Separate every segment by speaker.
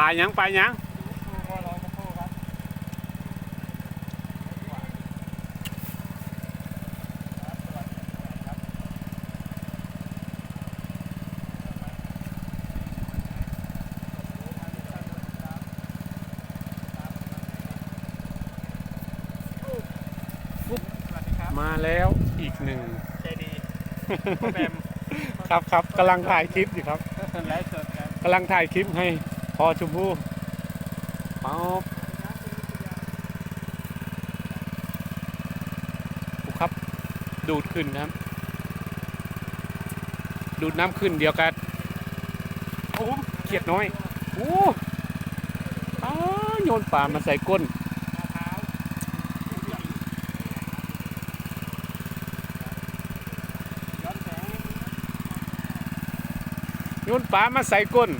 Speaker 1: ปลาหยังปลาหยัง
Speaker 2: สู้พ่อเราจะสู้ครับ
Speaker 1: มาแล้วอีกหนึ่ง
Speaker 2: ใจดีพ่อแบม
Speaker 1: ครับครับกำลังถ่ายคลิปอยู่ครับ
Speaker 2: ไลฟ์สดครับ
Speaker 1: กำลังถ่ายคลิปให้พ อชมพู่ป๊อบปุ๊บครับ ดูดขึ้นครับ ดูดน้ำขึ้นเดียวกันโอ้เขียดน้อยโอ้อ้าโยนปลามาใส่ก้น
Speaker 2: มะพร้าวย้อนแสง
Speaker 1: โยนปลามาใส่ก้น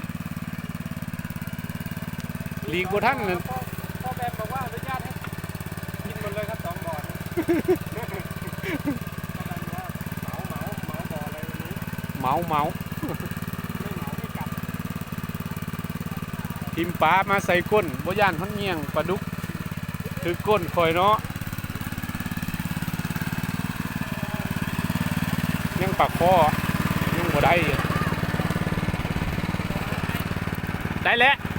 Speaker 1: หลีกบ่ทันนั่น
Speaker 2: พ่อพ่อแบมบอกว่าอนุญาตให้กินหมดเลยครับสองบ่อนะพ่อแบมบอกว่าเหมาเหมาเหมาบ่อเลยวันนี้
Speaker 1: เมาเมา
Speaker 2: ไม่เหมาไม่กลับ
Speaker 1: ทิมปลามาใส่ก้นบ่ย่านพันเงียงปลาดุกคือก้นคอยเนาะยังปากคอยังบ่ได้อยู่ได้แล้วสุด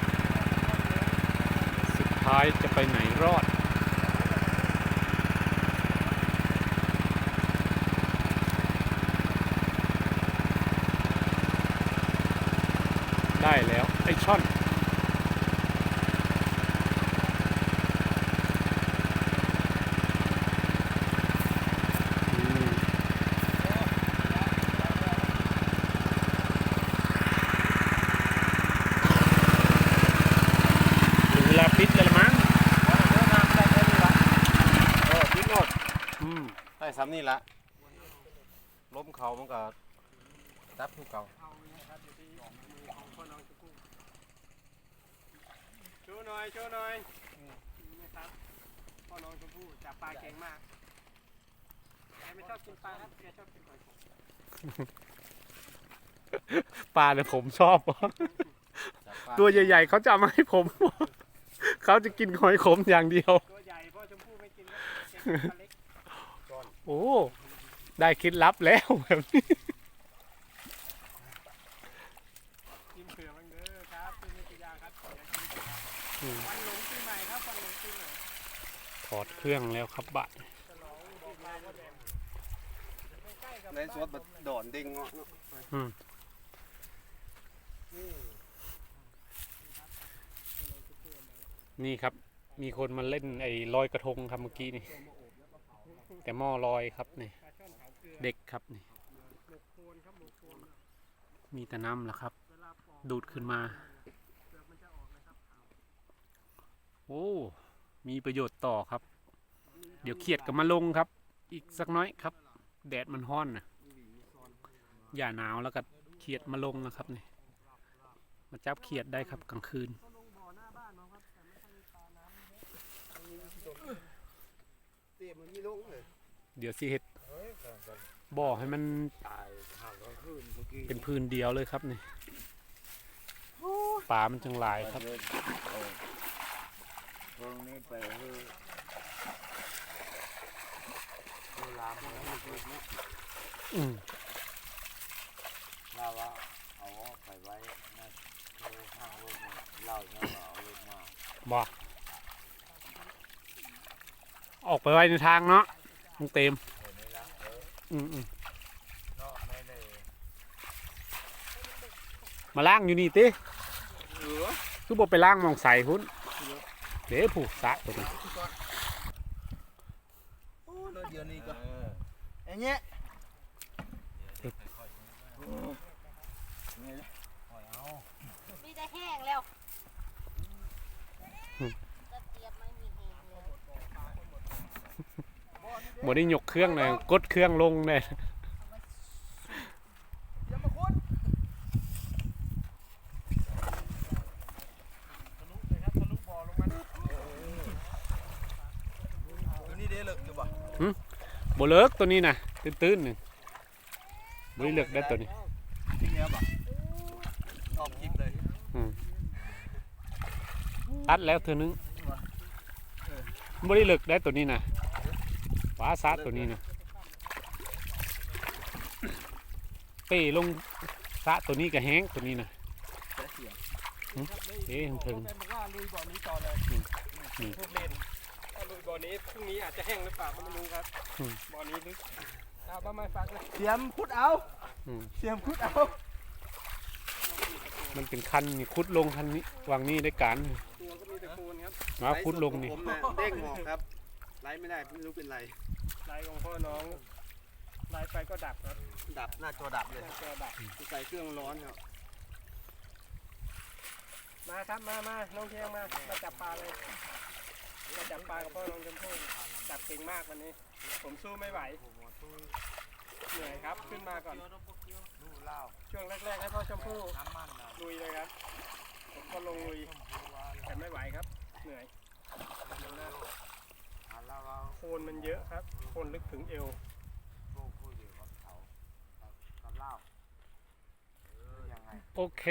Speaker 1: ท้ายจะไปไหนรอดแล้ว ไอช่อน อืมถึงเวลาปิดกันแล้วมั้ง
Speaker 2: เออพิษโนด
Speaker 1: อืม
Speaker 2: ได้ ซ้ำนี่ละล้มเขามันก็จับผู้เก่าโชว์หน่อยโชว์หน่อยนี่ครับพ่อน้องชมพู่จับปลาเก่งมากแกไม่ชอบกินปลาครับแกชอบกินหอยขม
Speaker 1: ปลาเนี่ยผมชอบ
Speaker 2: จับปลา
Speaker 1: ตัวใหญ่ๆเขาจะเอามาให้ผม เขาจะกินหอยขมอย่างเดียว
Speaker 2: ตัวใหญ่พ่อชมพู่ไม่กินนะแกกินปลาเล็ก
Speaker 1: โอ้ ได้คล็ดลับแล้วแบบนี้
Speaker 2: กินเผื่อบ้างเด้อครับเป็นนิตยาครับเดี๋ยวกินเผื่อ
Speaker 1: อืม
Speaker 2: วันหลงปีใหม่ครับวันหลงปีใหม่
Speaker 1: ถอดเครื่องแล้วครับบัตร
Speaker 2: ฉลองบอกลาพ่อแดงใกล้ๆกับ
Speaker 3: ในสวนบัดดอนเด้งเงาะเนาะ
Speaker 1: อืมนี่ครับ มีคนมาเล่นไอ้ลอยกระทงครับเมื่อกี้นี่ต่หม้อลอ ยครับนี่
Speaker 2: ปลาช่อลอ
Speaker 1: เด็กครับนี่
Speaker 2: หมกครับหมกโคน
Speaker 1: มีแต่น้ำแหละครับ ดูดขึ้นมาโอ้มีประโยชน์ต่อครับ เดี๋ยวเขียดก็มาลงครับ อีกสักน้อยครับ แดดมันฮ้อนนะอย่าหนาวแล้วก็เขียดมาลงนะครับนี่มาจับเขียดได้ครับกลางคืน
Speaker 2: ก็ลงบ่อหน้าบ้านน้องครับแต่ไม่ค่อยมีปลาน้ำ
Speaker 3: เตี้ยมันมี ลงเลย
Speaker 1: เดี๋ยวสิเห็ดบ่อให้มัน
Speaker 3: ตายห่างกันคืนเมื่อกี้
Speaker 1: เป็นพื้นเดียวเลยครับนี่ปลามันจังหลายครับ
Speaker 3: ตรงนี้ไปคือคือลามแล้วมันคือเนี่ย
Speaker 1: อืม
Speaker 3: ลาว่าเอาไปไว้นะคือห้างรถเนี่ยเล่าเนี่ยว่าเอารถมา
Speaker 1: บ่ อออกไปไว้ในทางเนาะมึงเต็ม
Speaker 3: เห็นไหมล่ะเออ
Speaker 1: อืมอืม
Speaker 3: เนาะไม่ได้
Speaker 1: มาล้างอยู่นี่ติ
Speaker 3: เหลือ
Speaker 1: คือบ่ไปล้างหมองใส่หุ้นเดี๋ยวผูกสระตัวนี้
Speaker 3: โอ้เนาะเดี๋ยวนี้ก็ไอ้เนี้ยนี่แหละ
Speaker 4: มีแต่แห้งแล้วตะเกียบไม่มีแห้งเลย
Speaker 1: บ่ได้ยกเครื่องเลยกดเครื่องลงเลย
Speaker 3: อย่ามาค้น
Speaker 2: ทะลุเลยครับทะลุบอลงมา
Speaker 3: ตัวนี้เด้เลิกอยู่บ่
Speaker 1: บ่ลิกตัวนี้นะตื้นๆหนึ่งบ่ได้เลิกได้ตัวนี้
Speaker 3: ที่เนี้ยบ่ออกคลิปเลย
Speaker 1: อืมซัดแล้วเธอนึงไม่ได้เลิกได้ตัวนี้นะ ฟ้าซัดตัวนี้นะเป้ลงซะตัวนี้ก็แห้งตัวนี้นะหึเอ๊ะถึง
Speaker 2: บอกว่าลุยบ่อนี้ต่อเลย
Speaker 1: อืมนี่
Speaker 2: พูดเล่นถ้าลุยบ่อนี้พรุ่งนี้อาจจะแห้งหรือเปล่าก็ไม่รู้ครับ
Speaker 1: อืม
Speaker 2: บ่อนี้ลึกเอาบ้าไม้ฟักเลย
Speaker 5: เสียมพุดเอา
Speaker 1: อืม
Speaker 5: เสียมพุดเอา
Speaker 1: มันเป็นคันนี่คุดลงคันนี้วางนี่ได้การ
Speaker 2: ตัวก็มีแต่ปูนครับ
Speaker 1: มาคุดลงนี่
Speaker 5: ผมนะเด้งออกครับ ไล่ไม่ได้ไม่รู้เป็นไร
Speaker 2: ลายของพ่อน้องลายไปก็ดับครับ
Speaker 5: ดับหน้าจอดับเลย
Speaker 2: หน้าจอดับ
Speaker 5: ใส่เครื่องร้อนครับ
Speaker 2: มาครับมามาน้องเทียงมา มาจับปลาเลย มาจับปลากับพ่อน้องชมพู่จับเก่งมากวันนี้ ผมสู้ไม่ไหว เหนื่อยครับ ขึ้นมาก่อน
Speaker 3: ดูเหล้า
Speaker 2: ช่วงแรกๆให้พ่อชมพู่
Speaker 3: น้ำมันนะ
Speaker 2: ลุยเลยครับ ผมก็ลงลุย แต่ไม่ไหวครับ เหนื่อย
Speaker 3: อ่าเหล้าเอา
Speaker 2: โคลนมันเยอะครับโคลนลึกถึงเอว
Speaker 3: พวกผู้อยู่กับเขากับกับเหล้าเออยังไง
Speaker 1: โอเค